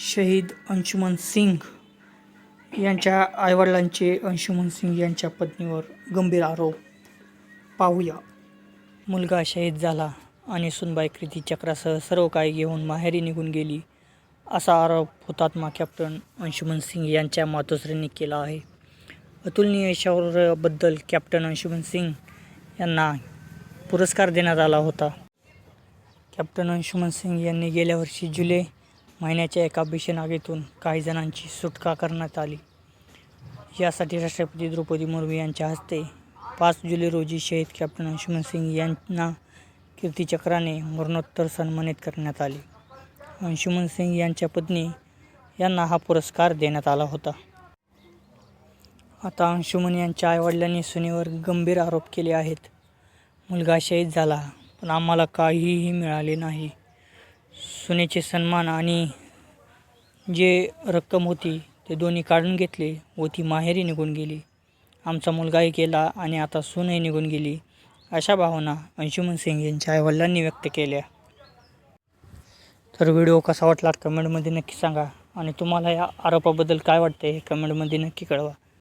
शहीद अंशुमन सिंग यांच्या आईवडिलांचे अंशुमन सिंग यांच्या पत्नीवर गंभीर आरोप. पाहूया. मुलगा शहीद झाला आणि सुनबाई कृती चक्रासह सर्व काही घेऊन माहेरी निघून गेली असा आरोप हुतात्मा कॅप्टन अंशुमन सिंग यांच्या मातोश्रींनी केला आहे. अतुलनीय शौर्याबद्दल कॅप्टन अंशुमन सिंग यांना पुरस्कार देण्यात आला होता. कॅप्टन अंशुमन सिंग यांनी गेल्या वर्षी जुलै महिन्याच्या एका भीषण काही जणांची सुटका करण्यात आली. यासाठी राष्ट्रपती द्रौपदी मुर्मू यांच्या हस्ते पाच जुलै रोजी शहीद कॅप्टन अंशुमन सिंग यांना कीर्तीचक्राने मरणोत्तर सन्मानित करण्यात आले. अंशुमन सिंग यांच्या पत्नी यांना हा पुरस्कार देण्यात आला होता. आता अंशुमन यांच्या आईवडिलांनी सुनेवर गंभीर आरोप केले आहेत. मुलगा शहीद झाला पण आम्हाला काहीही मिळाले नाही. सुनेचे सन्मान आणि जे रक्कम होती ते दोन्ही काढून घेतले व ती माहेरी निघून गेली. आमचा मुलगाही गेला आणि आता सूनही निघून गेली अशा भावना अंशुमन सिंग यांच्या आईवडिलांनी व्यक्त केल्या. तर व्हिडिओ कसा वाटला? कमेंटमध्ये नक्की सांगा. आणि तुम्हाला या आरोपाबद्दल काय वाटतं हे कमेंटमध्ये नक्की कळवा.